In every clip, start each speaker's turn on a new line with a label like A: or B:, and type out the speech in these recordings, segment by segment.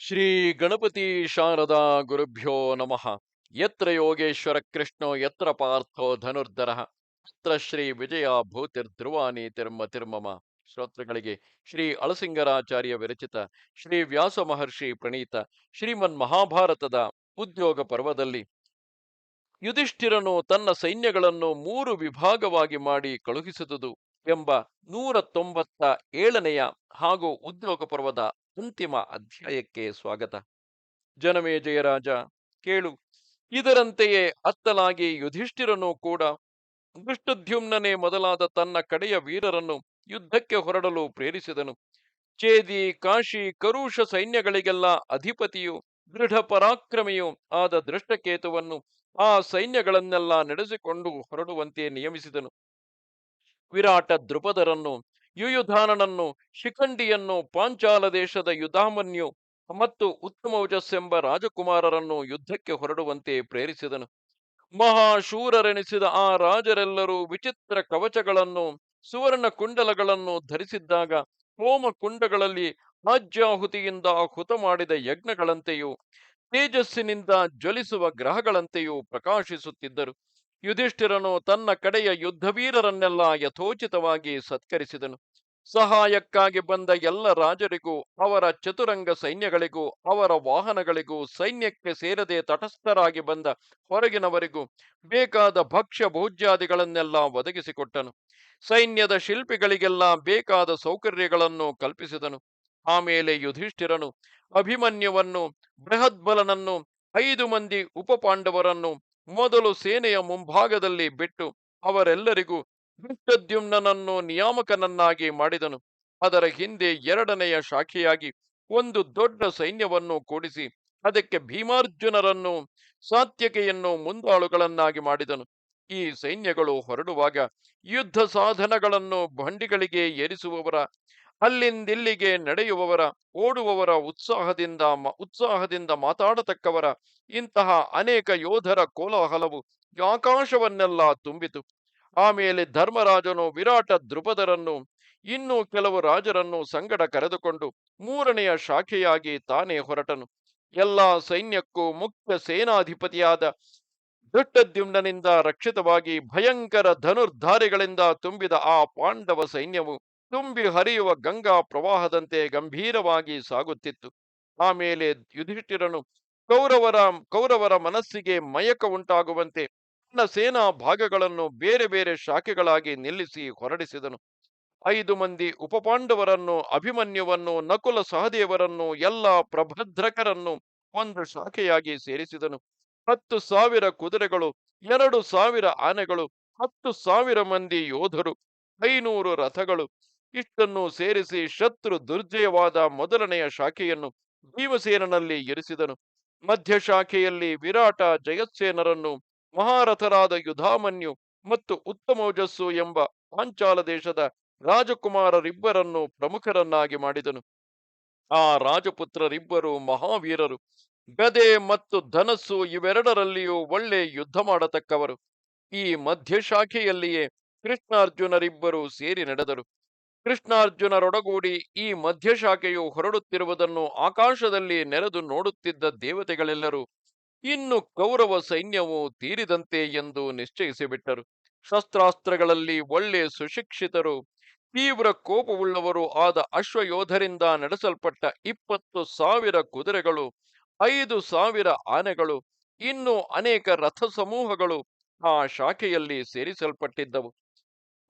A: ಶ್ರೀ ಗಣಪತಿ ಶಾರದಾ ಗುರುಭ್ಯೋ ನಮಃ. ಯತ್ರ ಯೋಗೇಶ್ವರ ಕೃಷ್ಣೋ, ಯತ್ರ ಪಾರ್ಥೋ ಧನುರ್ಧರ, ಯತ್ರ ಶ್ರೀ ವಿಜಯ ಭೂತಿರ್ಧ್ರುವಾನಿ ತಿರ್ಮ ತಿರ್ಮಮ. ಶ್ರೋತೃಗಳಿಗೆ ಶ್ರೀ ಅಳಸಿಂಗರಾಚಾರ್ಯ ವಿರಚಿತ ಶ್ರೀ ವ್ಯಾಸ ಮಹರ್ಷಿ ಪ್ರಣೀತ ಶ್ರೀಮನ್ ಮಹಾಭಾರತದ ಉದ್ಯೋಗ ಪರ್ವದಲ್ಲಿ ಯುಧಿಷ್ಠಿರನು ತನ್ನ ಸೈನ್ಯಗಳನ್ನು ಮೂರು ವಿಭಾಗವಾಗಿ ಮಾಡಿ ಕಳುಹಿಸಿದುದು ಎಂಬ ನೂರ ತೊಂಬತ್ತ ಏಳನೆಯ ಹಾಗೂ ಉದ್ಯೋಗ ಪರ್ವದ ಅಂತಿಮ ಅಧ್ಯಾಯಕ್ಕೆ ಸ್ವಾಗತ. ಜನಮೇ ಜಯರಾಜ ಕೇಳು. ಇದರಂತೆಯೇ ಅತ್ತಲಾಗಿ ಯುಧಿಷ್ಠಿರನು ಕೂಡ ದೃಷ್ಟದ್ಯುಮ್ನನೇ ಮೊದಲಾದ ತನ್ನ ಕಡೆಯ ವೀರರನ್ನು ಯುದ್ಧಕ್ಕೆ ಹೊರಡಲು ಪ್ರೇರಿಸಿದನು. ಚೇದಿ ಕಾಶಿ ಕರುಷ ಸೈನ್ಯಗಳಿಗೆಲ್ಲ ಅಧಿಪತಿಯು ದೃಢ ಪರಾಕ್ರಮಿಯು ಆದ ದೃಷ್ಟಕೇತುವನ್ನು ಆ ಸೈನ್ಯಗಳನ್ನೆಲ್ಲ ನಡೆಸಿಕೊಂಡು ಹೊರಡುವಂತೆ ನಿಯಮಿಸಿದನು. ವಿರಾಟ ದೃಪದರನ್ನು ಯುಯುಧಾನನನ್ನು, ಶಿಖಂಡಿಯನ್ನು, ಪಾಂಚಾಲ ದೇಶದ ಯುಧಾಮನ್ಯು ಮತ್ತು ಉತ್ತಮೌಜಸ್ಸೆಂಬ ರಾಜಕುಮಾರರನ್ನು ಯುದ್ಧಕ್ಕೆ ಹೊರಡುವಂತೆ ಪ್ರೇರಿಸಿದನು. ಮಹಾಶೂರರೆನಿಸಿದ ಆ ರಾಜರೆಲ್ಲರೂ ವಿಚಿತ್ರ ಕವಚಗಳನ್ನು, ಸುವರ್ಣ ಕುಂಡಲಗಳನ್ನು ಧರಿಸಿದ್ದಾಗ ಹೋಮ ಕುಂಡಗಳಲ್ಲಿ ಆಜ್ಯಾಹುತಿಯಿಂದ ಹುತ ಮಾಡಿದ ಯಜ್ಞಗಳಂತೆಯೂ, ತೇಜಸ್ಸಿನಿಂದ ಜ್ವಲಿಸುವ ಗ್ರಹಗಳಂತೆಯೂ ಪ್ರಕಾಶಿಸುತ್ತಿದ್ದರು. ಯುಧಿಷ್ಠಿರನು ತನ್ನ ಕಡೆಯ ಯುದ್ಧವೀರರನ್ನೆಲ್ಲ ಯಥೋಚಿತವಾಗಿ ಸತ್ಕರಿಸಿದನು. ಸಹಾಯಕ್ಕಾಗಿ ಬಂದ ಎಲ್ಲ ರಾಜರಿಗೂ, ಅವರ ಚತುರಂಗ ಸೈನ್ಯಗಳಿಗೂ, ಅವರ ವಾಹನಗಳಿಗೂ, ಸೈನ್ಯಕ್ಕೆ ಸೇರದೆ ತಟಸ್ಥರಾಗಿ ಬಂದ ಹೊರಗಿನವರಿಗೂ ಬೇಕಾದ ಭಕ್ಷ್ಯ ಭೋಜ್ಯಾದಿಗಳನ್ನೆಲ್ಲ ಒದಗಿಸಿಕೊಟ್ಟನು. ಸೈನ್ಯದ ಶಿಲ್ಪಿಗಳಿಗೆಲ್ಲ ಬೇಕಾದ ಸೌಕರ್ಯಗಳನ್ನು ಕಲ್ಪಿಸಿದನು. ಆಮೇಲೆ ಯುಧಿಷ್ಠಿರನು ಅಭಿಮನ್ಯುವನ್ನು, ಬೃಹದ್ಬಲನನ್ನು, ಐದು ಮಂದಿ ಉಪಪಾಂಡವರನ್ನು ಮೊದಲು ಸೇನೆಯ ಮುಂಭಾಗದಲ್ಲಿ ಬಿಟ್ಟು ಅವರೆಲ್ಲರಿಗೂ ದುಷ್ಟದ್ಯುಮ್ನನನ್ನು ನಿಯಾಮಕನನ್ನಾಗಿ ಮಾಡಿದನು. ಅದರ ಹಿಂದೆ ಎರಡನೆಯ ಶಾಖೆಯಾಗಿ ಒಂದು ದೊಡ್ಡ ಸೈನ್ಯವನ್ನು ಕೂಡಿಸಿ, ಅದಕ್ಕೆ ಭೀಮಾರ್ಜುನರನ್ನು ಸಾತ್ಯಕೆಯನ್ನು ಮುಂದಾಳುಗಳನ್ನಾಗಿ ಮಾಡಿದನು. ಈ ಸೈನ್ಯಗಳು ಹೊರಡುವಾಗ ಯುದ್ಧ ಸಾಧನಗಳನ್ನು ಬಂಡಿಗಳಿಗೆ ಏರಿಸುವವರ ಅಲ್ಲಿಂದಿಲ್ಲಿಗೆ ನಡೆಯುವವರ, ಓಡುವವರ ಉತ್ಸಾಹದಿಂದ ಉತ್ಸಾಹದಿಂದ ಮಾತಾಡತಕ್ಕವರ ಇಂತಹ ಅನೇಕ ಯೋಧರ ಕೋಲಾಹಲವು ಆಕಾಶವನ್ನೆಲ್ಲ ತುಂಬಿತು. ಆಮೇಲೆ ಧರ್ಮರಾಜನು ವಿರಾಟ ದೃಪದರನ್ನು ಇನ್ನೂ ಕೆಲವು ರಾಜರನ್ನು ಸಂಗಡ ಕರೆದುಕೊಂಡು ಮೂರನೆಯ ಶಾಖೆಯಾಗಿ ತಾನೇ ಹೊರಟನು. ಎಲ್ಲಾ ಸೈನ್ಯಕ್ಕೂ ಮುಖ್ಯ ಸೇನಾಧಿಪತಿಯಾದ ದೃಷ್ಟದ್ಯುಮ್ನನಿಂದ ರಕ್ಷಿತವಾಗಿ ಭಯಂಕರ ಧನುರ್ಧಾರಿಗಳಿಂದ ತುಂಬಿದ ಆ ಪಾಂಡವ ಸೈನ್ಯವು ತುಂಬಿ ಹರಿಯುವ ಗಂಗಾ ಪ್ರವಾಹದಂತೆ ಗಂಭೀರವಾಗಿ ಸಾಗುತ್ತಿತ್ತು. ಆಮೇಲೆ ಯುಧಿಷ್ಠಿರನು ಕೌರವರ ಕೌರವರ ಮನಸ್ಸಿಗೆ ಮಯಕ ಉಂಟಾಗುವಂತೆ ತನ್ನ ಸೇನಾ ಭಾಗಗಳನ್ನು ಬೇರೆ ಬೇರೆ ಶಾಖೆಗಳಾಗಿ ನಿಲ್ಲಿಸಿ ಹೊರಡಿಸಿದನು. ಐದು ಮಂದಿ ಉಪಪಾಂಡವರನ್ನು, ಅಭಿಮನ್ಯುವನ್ನು, ನಕುಲ ಸಹದೇವರನ್ನು, ಎಲ್ಲ ಪ್ರಭದ್ರಕರನ್ನು ಒಂದು ಶಾಖೆಯಾಗಿ ಸೇರಿಸಿದನು. ಹತ್ತು ಸಾವಿರ ಕುದುರೆಗಳು, ಎರಡು ಸಾವಿರ ಆನೆಗಳು, ಹತ್ತು ಸಾವಿರ ಮಂದಿ ಯೋಧರು, ಐನೂರು ರಥಗಳು ಇಷ್ಟನ್ನು ಸೇರಿಸಿ ಶತ್ರು ದುರ್ಜಯವಾದ ಮೊದಲನೆಯ ಶಾಖೆಯನ್ನು ಭೀಮಸೇನಲ್ಲಿ ಇರಿಸಿದನು. ಮಧ್ಯ ಶಾಖೆಯಲ್ಲಿ ವಿರಾಟ ಜಯತ್ಸೇನರನ್ನು ಮಹಾರಥರಾದ ಯುಧಾಮನ್ಯು ಮತ್ತು ಉತ್ತಮೋಜಸ್ಸು ಎಂಬ ಪಾಂಚಾಲ ದೇಶದ ರಾಜಕುಮಾರರಿಬ್ಬರನ್ನು ಪ್ರಮುಖರನ್ನಾಗಿ ಮಾಡಿದನು. ಆ ರಾಜಪುತ್ರರಿಬ್ಬರು ಮಹಾವೀರರು. ಗದೆ ಮತ್ತು ಧನಸ್ಸು ಇವೆರಡರಲ್ಲಿಯೂ ಒಳ್ಳೆ ಯುದ್ಧ ಮಾಡತಕ್ಕವರು. ಈ ಮಧ್ಯಶಾಖೆಯಲ್ಲಿಯೇ ಕೃಷ್ಣಾರ್ಜುನರಿಬ್ಬರು ಸೇರಿ ನಡೆದರು. ಕೃಷ್ಣಾರ್ಜುನರೊಡಗೂಡಿ ಈ ಮಧ್ಯಶಾಖೆಯು ಹೊರಡುತ್ತಿರುವುದನ್ನು ಆಕಾಶದಲ್ಲಿ ನೆರೆದು ನೋಡುತ್ತಿದ್ದ ದೇವತೆಗಳೆಲ್ಲರೂ, ಇನ್ನು ಕೌರವ ಸೈನ್ಯವು ತೀರಿದಂತೆ ಎಂದು ನಿಶ್ಚಯಿಸಿಬಿಟ್ಟರು. ಶಸ್ತ್ರಾಸ್ತ್ರಗಳಲ್ಲಿ ಒಳ್ಳೆ ಸುಶಿಕ್ಷಿತರು, ತೀವ್ರ ಕೋಪವುಳ್ಳವರು ಆದ ಅಶ್ವಯೋಧರಿಂದ ನಡೆಸಲ್ಪಟ್ಟ ಇಪ್ಪತ್ತು ಸಾವಿರ ಕುದುರೆಗಳು, ಐದು ಸಾವಿರ ಆನೆಗಳು, ಇನ್ನು ಅನೇಕ ರಥ ಸಮೂಹಗಳು ಆ ಶಾಖೆಯಲ್ಲಿ ಸೇರಿಸಲ್ಪಟ್ಟಿದ್ದವು.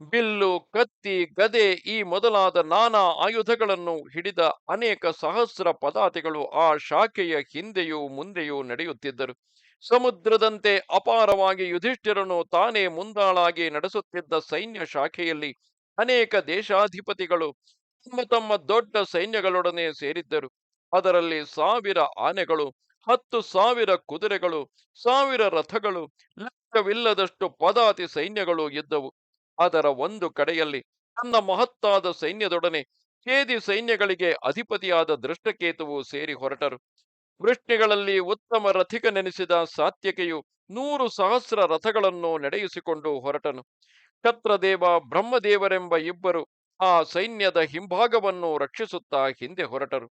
A: ಬಿಲ್ಲು ಕತ್ತಿ ಗದೆ ಈ ಮೊದಲಾದ ನಾನಾ ಆಯುಧಗಳನ್ನು ಹಿಡಿದ ಅನೇಕ ಸಹಸ್ರ ಪದಾತಿಗಳು ಆ ಶಾಖೆಯ ಹಿಂದೆಯೂ ಮುಂದೆಯೂ ನಡೆಯುತ್ತಿದ್ದರು. ಸಮುದ್ರದಂತೆ ಅಪಾರವಾಗಿ ಯುಧಿಷ್ಠಿರನು ತಾನೇ ಮುಂದಾಳಾಗಿ ನಡೆಸುತ್ತಿದ್ದ ಸೈನ್ಯ ಶಾಖೆಯಲ್ಲಿ ಅನೇಕ ದೇಶಾಧಿಪತಿಗಳು ತಮ್ಮ ತಮ್ಮ ದೊಡ್ಡ ಸೈನ್ಯಗಳೊಡನೆ ಸೇರಿದ್ದರು. ಅದರಲ್ಲಿ ಸಾವಿರ ಆನೆಗಳು, ಹತ್ತು ಸಾವಿರ ಕುದುರೆಗಳು, ಸಾವಿರ ರಥಗಳು ಲೆಕ್ಕವಿಲ್ಲದಷ್ಟು ಪದಾತಿ ಸೈನ್ಯಗಳು ಇದ್ದವು. ಅದರ ಒಂದು ಕಡೆಯಲ್ಲಿ ತನ್ನ ಮಹತ್ತಾದ ಸೈನ್ಯದೊಡನೆ ಛೇದಿ ಸೈನ್ಯಗಳಿಗೆ ಅಧಿಪತಿಯಾದ ದೃಷ್ಟಕೇತುವು ಸೇರಿ ಹೊರಟರು. ವೃಷ್ಣಿಗಳಲ್ಲಿ ಉತ್ತಮ ರಥಿಕನೆನಿಸಿದ ಸಾತ್ಯಕೆಯು ನೂರು ಸಹಸ್ರ ರಥಗಳನ್ನು ನಡೆಯಿಸಿಕೊಂಡು ಹೊರಟನು. ಕತ್ರದೇವ ಬ್ರಹ್ಮದೇವರೆಂಬ ಇಬ್ಬರು ಆ ಸೈನ್ಯದ ಹಿಂಭಾಗವನ್ನು ರಕ್ಷಿಸುತ್ತಾ ಹಿಂದೆ ಹೊರಟರು.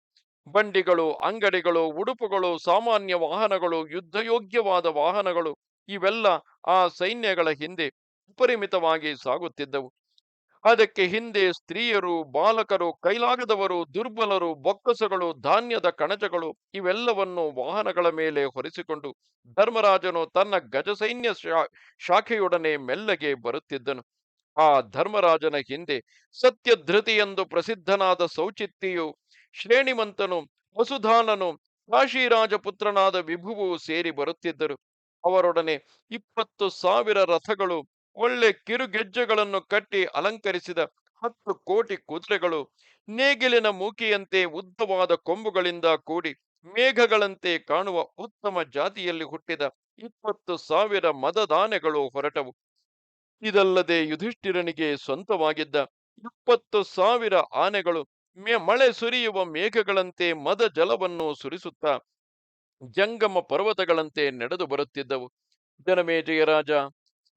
A: ಬಂಡಿಗಳು, ಅಂಗಡಿಗಳು, ಉಡುಪುಗಳು, ಸಾಮಾನ್ಯ ವಾಹನಗಳು, ಯುದ್ಧಯೋಗ್ಯವಾದ ವಾಹನಗಳು ಇವೆಲ್ಲ ಆ ಸೈನ್ಯಗಳ ಹಿಂದೆ ಅಪರಿಮಿತವಾಗಿ ಸಾಗುತ್ತಿದ್ದವು. ಅದಕ್ಕೆ ಹಿಂದೆ ಸ್ತ್ರೀಯರು, ಬಾಲಕರು, ಕೈಲಾಗದವರು, ದುರ್ಬಲರು, ಬೊಕ್ಕಸಗಳು, ಧಾನ್ಯದ ಕಣಜಗಳು ಇವೆಲ್ಲವನ್ನು ವಾಹನಗಳ ಮೇಲೆ ಹೊರಿಸಿಕೊಂಡು ಧರ್ಮರಾಜನು ತನ್ನ ಗಜಸೈನ್ಯ ಶಾಖೆಯೊಡನೆ ಮೆಲ್ಲಗೆ ಬರುತ್ತಿದ್ದನು. ಆ ಧರ್ಮರಾಜನ ಹಿಂದೆ ಸತ್ಯಧೃತಿ ಎಂದು ಪ್ರಸಿದ್ಧನಾದ ಸೌಚಿತ್ತಿಯು ಶ್ರೇಣಿಮಂತನು, ವಸುಧಾನನು, ಕಾಶಿರಾಜಪುತ್ರನಾದ ವಿಭುವು ಸೇರಿ ಬರುತ್ತಿದ್ದರು. ಅವರೊಡನೆ ಇಪ್ಪತ್ತು ಸಾವಿರ ರಥಗಳು ಒಳ್ಳೆ ಕಿರುಗೆಜ್ಜೆಗಳನ್ನು ಕಟ್ಟಿ ಅಲಂಕರಿಸಿದ ಹತ್ತು ಕೋಟಿ ಕುದುರೆಗಳು ನೇಗಿಲಿನ ಮೂಕಿಯಂತೆ ಉದ್ದವಾದ ಕೊಂಬುಗಳಿಂದ ಕೂಡಿ ಮೇಘಗಳಂತೆ ಕಾಣುವ ಉತ್ತಮ ಜಾತಿಯಲ್ಲಿ ಹುಟ್ಟಿದ ಇಪ್ಪತ್ತು ಸಾವಿರ ಮದದಾನೆಗಳು ಹೊರಟವು. ಇದಲ್ಲದೆ ಯುಧಿಷ್ಠಿರನಿಗೆ ಸ್ವಂತವಾಗಿದ್ದ ಇಪ್ಪತ್ತು ಸಾವಿರ ಆನೆಗಳು ಮಳೆ ಸುರಿಯುವ ಮೇಘಗಳಂತೆ ಮದ ಜಲವನ್ನು ಸುರಿಸುತ್ತಾ ಜಂಗಮ ಪರ್ವತಗಳಂತೆ ನಡೆದು ಬರುತ್ತಿದ್ದವು. ಜನಮೇಜಯ ರಾಜ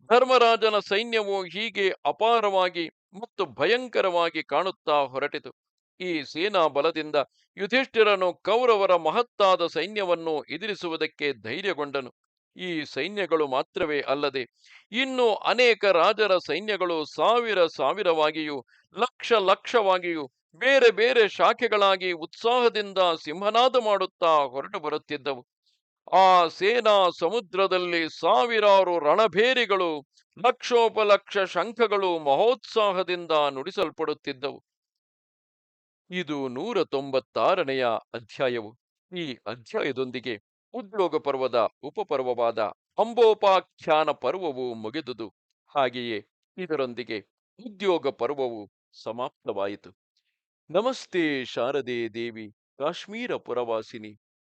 A: ಧರ್ಮರಾಜನ ಸೈನ್ಯವು ಹೀಗೆ ಅಪಾರವಾಗಿ ಮತ್ತು ಭಯಂಕರವಾಗಿ ಕಾಣುತ್ತಾ ಹೊರಟಿತು. ಈ ಸೇನಾ ಬಲದಿಂದ ಯುಧಿಷ್ಠಿರನು ಕೌರವರ ಮಹತ್ತಾದ ಸೈನ್ಯವನ್ನು ಎದುರಿಸುವುದಕ್ಕೆ ಧೈರ್ಯಗೊಂಡನು. ಈ ಸೈನ್ಯಗಳು ಮಾತ್ರವೇ ಅಲ್ಲದೆ ಇನ್ನು ಅನೇಕ ರಾಜರ ಸೈನ್ಯಗಳು ಸಾವಿರ ಸಾವಿರವಾಗಿಯೂ ಲಕ್ಷ ಲಕ್ಷವಾಗಿಯೂ ಬೇರೆ ಬೇರೆ ಶಾಖೆಗಳಾಗಿ ಉತ್ಸಾಹದಿಂದ ಸಿಂಹನಾದ ಮಾಡುತ್ತಾ ಹೊರಟು ಬರುತ್ತಿದ್ದವು. ಆ ಸೇನಾ ಸಮುದ್ರದಲ್ಲಿ ಸಾವಿರಾರು ರಣಭೇರಿಗಳು, ಲಕ್ಷೋಪಲಕ್ಷ ಶಂಖಗಳು ಮಹೋತ್ಸಾಹದಿಂದ ನುಡಿಸಲ್ಪಡುತ್ತಿದ್ದವು. ಇದು ನೂರ ತೊಂಬತ್ತಾರನೆಯ ಅಧ್ಯಾಯವು. ಈ ಅಧ್ಯಾಯದೊಂದಿಗೆ ಉದ್ಯೋಗ ಪರ್ವದ ಉಪಪರ್ವವಾದ ಅಂಬೋಪಾಖ್ಯಾನ ಪರ್ವವು ಮುಗಿದುದು. ಹಾಗೆಯೇ ಇದರೊಂದಿಗೆ ಉದ್ಯೋಗ ಪರ್ವವು ಸಮಾಪ್ತವಾಯಿತು. ನಮಸ್ತೆ ಶಾರದೆ ದೇವಿ, ಕಾಶ್ಮೀರ ಪುರವಾಸಿನಿ.